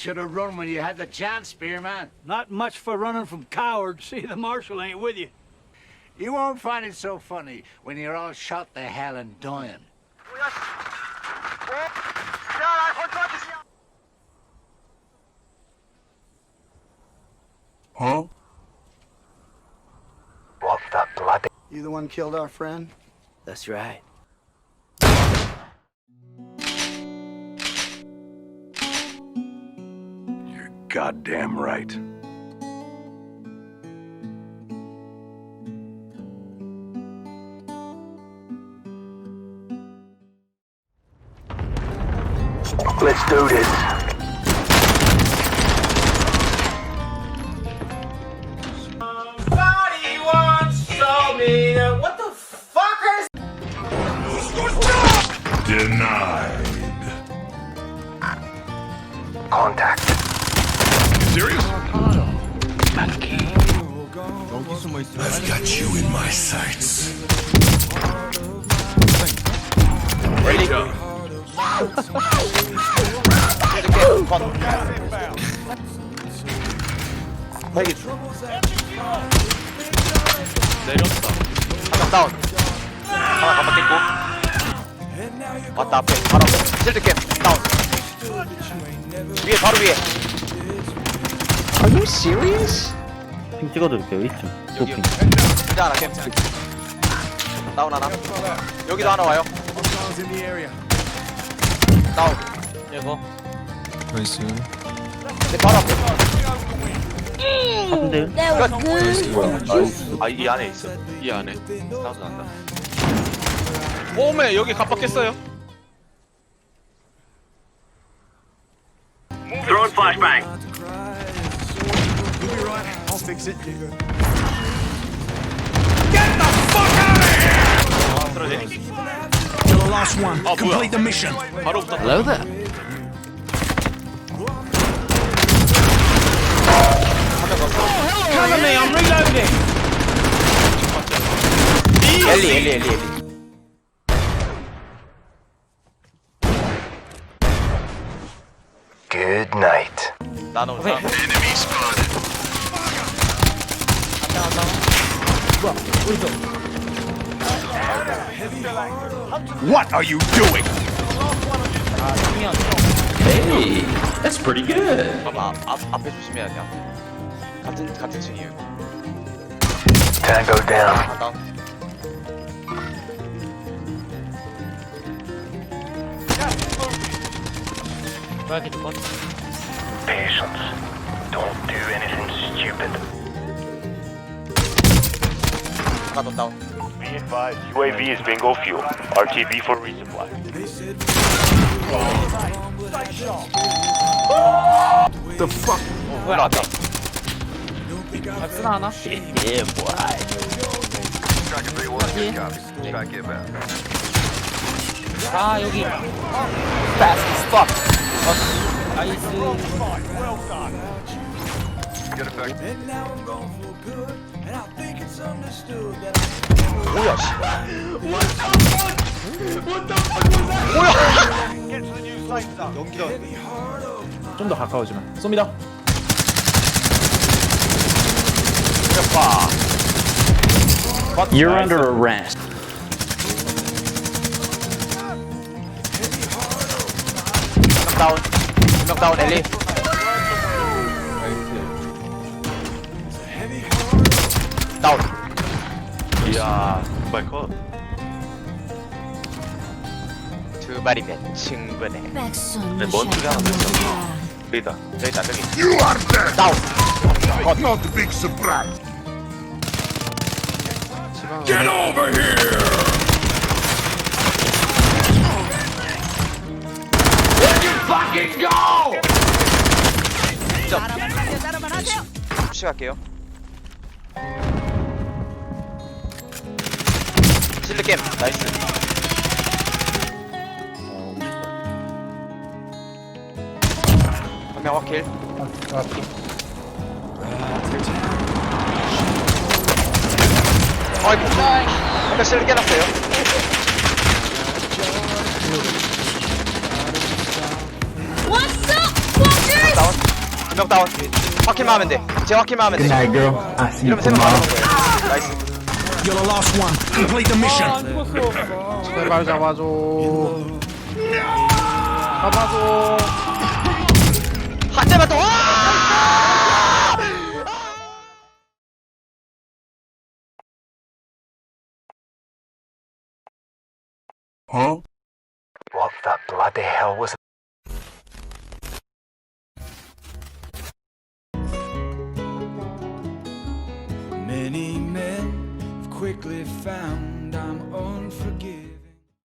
should have run when you had the chance, Spearman. Not much for running from cowards. See, the marshal ain't with you. You won't find it so funny when you're all shot to hell and dying. Huh? What the bloody? You the one killed our friend? That's right. Goddamn right. Let's do this. Somebody once told me that what the fuckers Denied. Contact. Serious? I've got you in my sights. Great job. 한명 다운 하나 갑박했고 왔다 앞에 바로 앞에 실드 캠 다운 위에 바로 위에 핑 찍어드릴게요 2층. 여기 도핑. 진짜 하나 캠 다운 하나 여기도 하나 와요. 다운 이거. 나이스. 네 바로 앞에 3대1 아이 안에 있어. 이 안에. 사운드 난다. 오메 여기 갑박했어요 fix it, nigga. Get the fuck out of here! You're the last one. Complete the mission. Hello there. Cover me, I'm reloading! Ellie, Ellie, Ellie, Ellie. Good night. 나눠. Enemy spotted. What are you doing? 봐봐 앞, 앞에 조심해야 돼 같은 같은 층이에요 Tango down. 아 다운 Patience. Don't do anything stupid. 하나 더 다운 Be advised, UAV is bingo fuel. RTB for resupply. The fuck? 올라왔다 Fast as fuck 뭐야 씨 좀 더 가까워지면 쏩니다 You're under arrest 한명 다운 한 다운 이야, 정말 컷. 두 마리면 충분해 네, 먼트가 하나 더 있어. 여기다. 저기 You are dead! 다운 Not the big surprise! Get over here! 갈게요 실드캠 나이스. 한명 확킬. 아이고 한명 실드 깨놨어요. What's up, fuckers? 다운 명 다운. 확킬만 하면 돼제 확킬만 하면 돼. Girl. I see 이러면 세명 맞는 거예요. 나이스 You're the last one. Complete the mission. 제발 잡아줘. 잡아줘. 한 대만 더 와! Huh? What the bloody hell was quickly found I'm unforgiven.